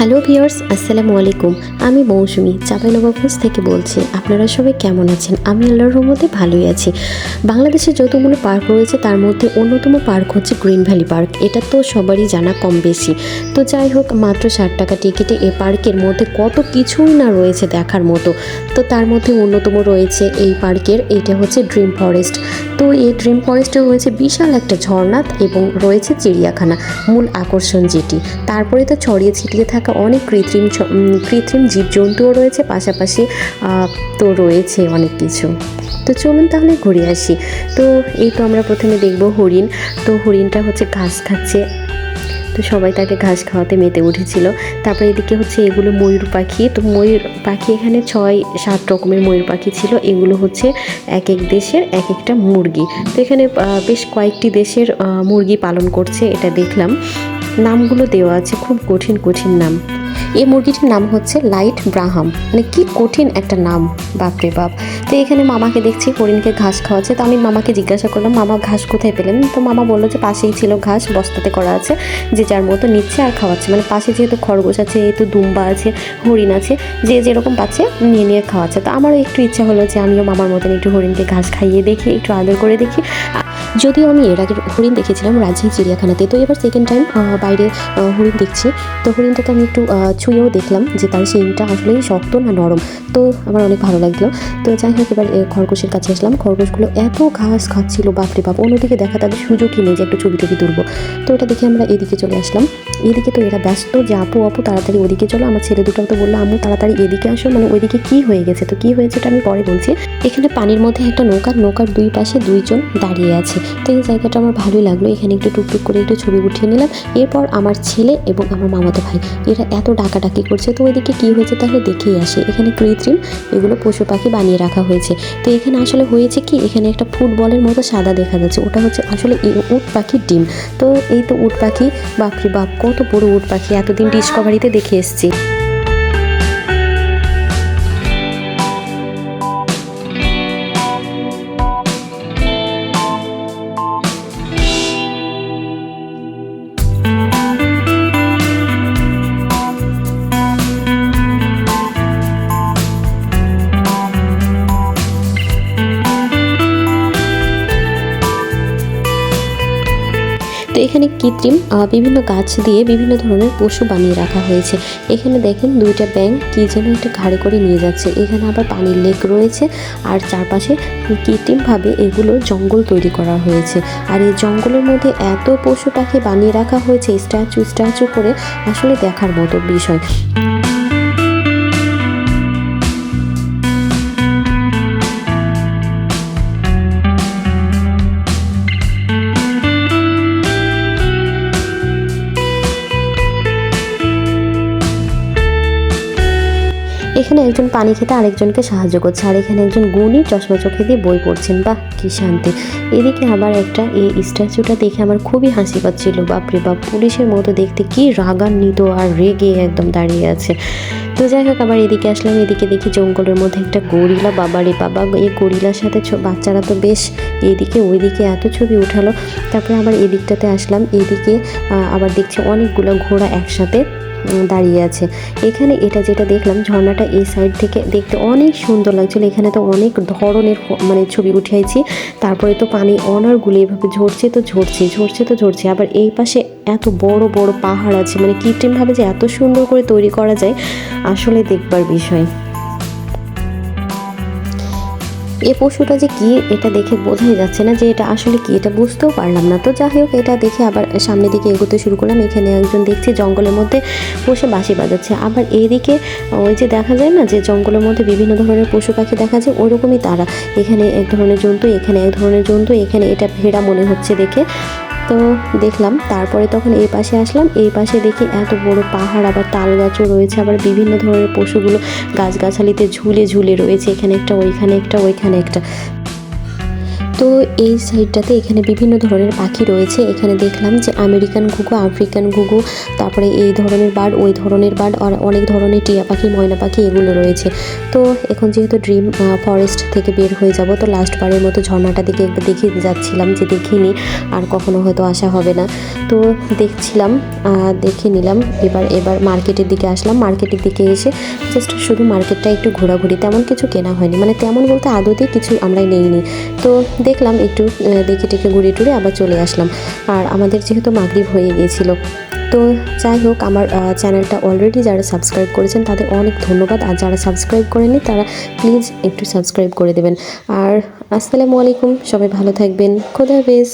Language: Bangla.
হ্যালো ভিউয়ার্স, আসসালামু আলাইকুম। আমি মৌসুমি চাঁপাইনবাবগঞ্জ থেকে বলছি, আপনারা সবাই কেমন আছেন? আমি আল্লাহর রহমতে ভালোই আছি। বাংলাদেশে যতগুলো পার্ক রয়েছে, তার মধ্যে অন্যতম পার্ক হচ্ছে গ্রিন ভ্যালি পার্ক। এটা তো সবারই জানা কম বেশি। তো যাই হোক, মাত্র ষাট টাকা টিকিটে এই পার্কের মধ্যে কত কিছুই না রয়েছে দেখার মতো। তো তার মধ্যে অন্যতম রয়েছে এই পার্কের, এটা হচ্ছে ড্রিম ফরেস্ট। তো এই ড্রিম ফরেস্টে রয়েছে বিশাল একটা ঝর্ণা এবং রয়েছে চিড়িয়াখানা, মূল আকর্ষণ যেটি। তারপরে তো ছড়িয়ে ছিটিয়ে থাকা অনেক কৃত্রিম কৃত্রিম জীবজন্তুও রয়েছে, পাশাপাশি তো রয়েছে অনেক কিছু। তো চলুন তাহলে ঘুরে আসি। তো এই তো আমরা প্রথমে দেখব হরিণ। তো হরিণটা হচ্ছে ঘাস খাচ্ছে। তো সবাই তাকে ঘাস খাওয়াতে মেতে উঠেছিল। তারপরে এদিকে হচ্ছে এগুলো ময়ূর পাখি। তো ময়ূর পাখি এখানে ছয়, সাত রকমের ময়ূর পাখি ছিল। এগুলো হচ্ছে এক এক দেশের এক একটা মুরগি। তো এখানে বেশ কয়েকটি দেশের মুরগি পালন করছে, এটা দেখলাম। নামগুলো দেওয়া আছে, খুব কঠিন কঠিন নাম। এই মুরগিটির নাম হচ্ছে লাইট ব্রাহাম। মানে কি কঠিন একটা নাম, বাপরে বাপ। তো এখানে মামাকে দেখছি, হরিণকে ঘাস খাওয়াচ্ছে। তো আমি মামাকে জিজ্ঞাসা করলাম, মামা, ঘাস কোথায় পেলেন? তো মামা বলল যে, পাশেই ছিল ঘাস, বস্তাতে করা আছে, যে যার মতো নিচ্ছে আর খাওয়াচ্ছে। মানে পাশে যেহেতু খরগোশ আছে, যেহেতু দুম্বা আছে, হরিণ আছে, যে যেরকম পাচ্ছে নিয়ে নিয়ে খাওয়াচ্ছে। তো আমারও একটু ইচ্ছা হলো যে, আমিও মামার মতন একটু হরিণকে ঘাস খাইয়ে দেখি, একটু আদর করে দেখি। যদিও আমি এর আগে হরিণ দেখেছিলাম, রাজশাহী চিড়িয়াখানাতে। তো এবার সেকেন্ড টাইম বাইরে হরিণ দেখছি। তো হরিণটাকে আমি একটু ছুঁয়েও দেখলাম যে তার শিংটা আসলেই শক্ত না নরম। তো আমার অনেক ভালো লাগল। তো যাই হোক, এবার খরগোশের কাছে আসলাম। খরগোশগুলো এত ঘাস খাচ্ছিল, বাপরে বাপ। অন্যদিকে দেখা তাদের সুযোগই নেই যে একটু ছবি টবি তুলবো। তো এটা দেখে আমরা এদিকে চলে আসলাম। এদিকে তো এরা ব্যস্ত, যে আপু আপু, তাড়াতাড়ি ওদিকে চলো। আমার ছেলে দুটো তো বলল, আম্মু, তাড়াতাড়ি এদিকে আসো। মানে ওইদিকে কি হয়ে গেছে? তো কি হয়েছে এটা আমি পরে বলছি। এখানে পানির মধ্যে একটা নৌকার নৌকার দুই পাশে দুইজন দাঁড়িয়ে আছে। তো এই জায়গাটা আমার ভালোই লাগল। এখানে একটু টুকটুক করে একটু ছবি উঠিয়ে নিলাম। এরপর আমার ছেলে এবং আমার মামাতো ভাই, এরা এত ডাকাডাকি করছে। তো ওইদিকে কী হয়েছে তাহলে দেখেই আসে। এখানে কৃত্রিম, এগুলো পশু পাখি বানিয়ে রাখা হয়েছে। তো এখানে আসলে হয়েছে কি, এখানে একটা ফুটবলের মতো সাদা দেখা যাচ্ছে। ওটা হচ্ছে আসলে উট পাখির ডিম। তো এই তো উট পাখি, বাপরে বাপ, কত বড় উট পাখি। এতদিন ডিসকভারিতে দেখে এসেছি। এখানে কৃত্রিম বিভিন্ন গাছ দিয়ে বিভিন্ন ধরনের পশু বানিয়ে রাখা হয়েছে। এখানে দেখেন দুইটা ব্যাংক কি যেন একটা ঘাড়ে করে নিয়ে যাচ্ছে। এখানে আবার পানির লেক রয়েছে আর চারপাশে কৃত্রিমভাবে এগুলো জঙ্গল তৈরি করা হয়েছে। আর এই জঙ্গলের মধ্যে এত পশু পাখি বানিয়ে রাখা হয়েছে, স্ট্যাচু স্ট্যাচু করে আসলে দেখার মতো বিষয়। এখানে একজন পানি খেতে আরেকজনকে সাহায্য করছে। আর এখানে একজন গুণী চশমা চোখে দিয়ে বই পড়ছেন। বাহ, কি শান্তি। এদিকে আবার একটা এই স্ট্যাচুটা দেখে আমার খুবই হাসি পাচ্ছিল। বাপরে বাপ, পুলিশের মতো দেখতে কি রাগান্বিত আর রেগে একদম দাঁড়িয়ে আছে। তো যাই হোক, আবার এদিকে আসলাম। এদিকে দেখি জঙ্গলের মধ্যে একটা গরিলা বাবারে বাবা। এই গরিলার সাথে বাচ্চারা তো বেশ এদিকে ওইদিকে এত ছবি উঠালো। তারপরে আবার এদিকটাতে আসলাম। এদিকে আবার দেখছি অনেকগুলো ঘোড়া একসাথে দাঁড়িয়ে আছে। এখানে এটা যেটা দেখলাম, ঝর্ণাটা এই সাইড থেকে দেখতে অনেক সুন্দর লাগছিল। এখানে তো অনেক ধরনের মানে ছবি উঠিয়েছি তারপরে তো পানি অনারগুলো এভাবে ঝরছে তো ঝরছে ঝরছে তো ঝরছে। আবার এই পাশে এত বড় বড় পাহাড় আছে। মানে কৃত্রিমভাবে যে এত সুন্দর করে তৈরি করা যায়, আসলে দেখবার বিষয়। এ পশুটা যে কি এটা দেখে বোঝাই যাচ্ছে না যে এটা আসলে কি, এটা বুঝতেও পারলাম না। তো যাই হোক, এটা দেখে আবার সামনের দিকে এগোতে শুরু করলাম। এখানে একজন দেখছি জঙ্গলের মধ্যে বসে বাঁশি বাজাচ্ছে। আবার এইদিকে ওই যে দেখা যায় না যে জঙ্গলের মধ্যে বিভিন্ন ধরনের পশু পাখি দেখা যায়, ওরকমই তারা। এখানে এক ধরনের জন্তু, এখানে এক ধরনের জন্তু, এখানে এটা ভেড়া মনে হচ্ছে দেখে। তো দেখলাম, তারপরে তখন এই পাশে আসলাম, এই পাশে দেখি এত বড় পাহাড়, আবার তাল গাছও রয়েছে, আবার বিভিন্ন ধরনের পশুগুলো গাছগাছালিতে ঝুলে ঝুলে রয়েছে, এখানে একটা, ওইখানে একটা ওইখানে একটা। তো এই সাইডটাতে এখানে বিভিন্ন ধরনের পাখি রয়েছে। এখানে দেখলাম যে আমেরিকান ঘুঘু, আফ্রিকান ঘুঘু, তারপরে এই ধরনের বার্ড, ওই ধরনের বার্ড, আর অনেক ধরনের টিয়া পাখি, ময়না পাখি এগুলো রয়েছে। তো এখন যেহেতু ড্রিম ফরেস্ট থেকে বের হয়ে যাব, তো লাস্ট বারের মতো ঝর্ণাটা দিকে একবার দেখে যাচ্ছিলাম যে দেখিনি, আর কখনো হয়তো আসা হবে না। তো দেখছিলাম দেখে নিলাম, এবার এবার মার্কেটের দিকে আসলাম। মার্কেটের দিকে এসে জাস্ট শুধু মার্কেটটা একটু ঘোরাঘুরি, তেমন কিছু কেনা হয়নি। মানে তেমন বলতে আদতে কিছু আমরা নেইনি। তো দেখলাম একটু দেখে টেকে ঘুরে টুরে আবার চলে আসলাম। আর আমাদের যেহেতু মাগরিব হয়ে গিয়েছিল, তো যাই হোক, আমার চ্যানেলটা অলরেডি যারা সাবস্ক্রাইব করেছেন, তাদের অনেক ধন্যবাদ। আর যারা সাবস্ক্রাইব করেনি তারা প্লিজ একটু সাবস্ক্রাইব করে দেবেন। আর আসসালামু আলাইকুম, সবাই ভালো থাকবেন। খোদা হাফেজ।